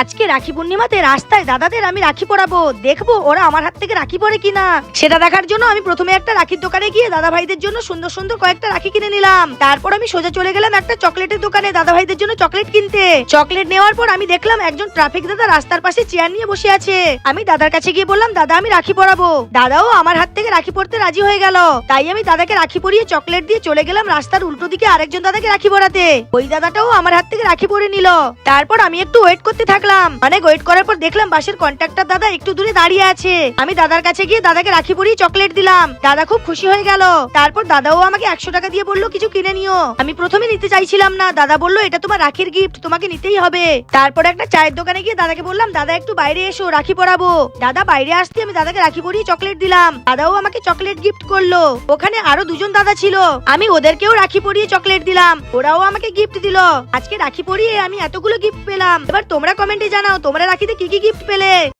আজকে রাখি পূর্ণিমাতে রাস্তায় দাদাদের আমি রাখি পরাবো। দেখব ওরা আমার হাত থেকে রাখি পরে কিনা। সেটা দেখার জন্য আমি প্রথমে একটা রাখির দোকানে গিয়ে দাদা ভাইদের জন্য সুন্দর সুন্দর কয়েকটা রাখি কিনে নিলাম। তারপর আমি সোজা চলে গেলাম একটা চকলেটের দোকানে দাদা ভাইদের জন্য চকলেট কিনতে। চকলেট নেওয়ার পর আমি দেখলাম একজন ট্রাফিক দাদা রাস্তার পাশে চেয়ার নিয়ে বসে আছে। আমি দাদার কাছে গিয়ে বললাম, দাদা, আমি রাখি পরাবো। দাদাও আমার হাত থেকে রাখি পরতে রাজি হয়ে গেল। তাই আমি দাদাকে রাখি পরিয়ে চকলেট দিয়ে চলে গেলাম রাস্তার উল্টো দিকে আরেকজন দাদাকে রাখি পরাতে। ওই দাদাটাও আমার হাত থেকে রাখি পরে নিল। তারপর আমি একটু ওয়েট করতে থাকলাম অনেক ওয়েট করার পর দেখলাম বাসের কন্ট্রাক্টর দাদা একটু দূরে দাঁড়িয়ে আছে। আমি দাদার কাছে গিয়ে দাদাকে রাখি পরিয়ে চকলেট দিলাম। দাদা খুব খুশি হয়ে গেল। তারপর দাদাও আমাকে একশো টাকা দিয়ে বলল, কিছু কিনে নিও। আমি প্রথমে নিতে চাইছিলাম না। দাদা বলল, এটা তোমার রাখির গিফট তোমাকে নিতেই হবে। তারপর একটা চায়ের দোকানে গিয়ে দাদাকে বললাম, দাদা, একটু বাইরে এসো, রাখি পরাবো। দাদা বাইরে আসতে আমি দাদাকে রাখি পরিয়ে চকলেট দিলাম। দাদাও আমাকে চকলেট গিফট করল। ওখানে আরও দুজন দাদা ছিল। আমি ওদেরকেও রাখি পরিয়ে চকলেট দিলাম। ওরাও আমাকে গিফট দিল। আজকে রাখি পরিয়ে আমি এতগুলো গিফট পেলাম। এবার তোমরা কমেন্টে জানাও তোমরা রাখিতে কি কি গিফট পেলে?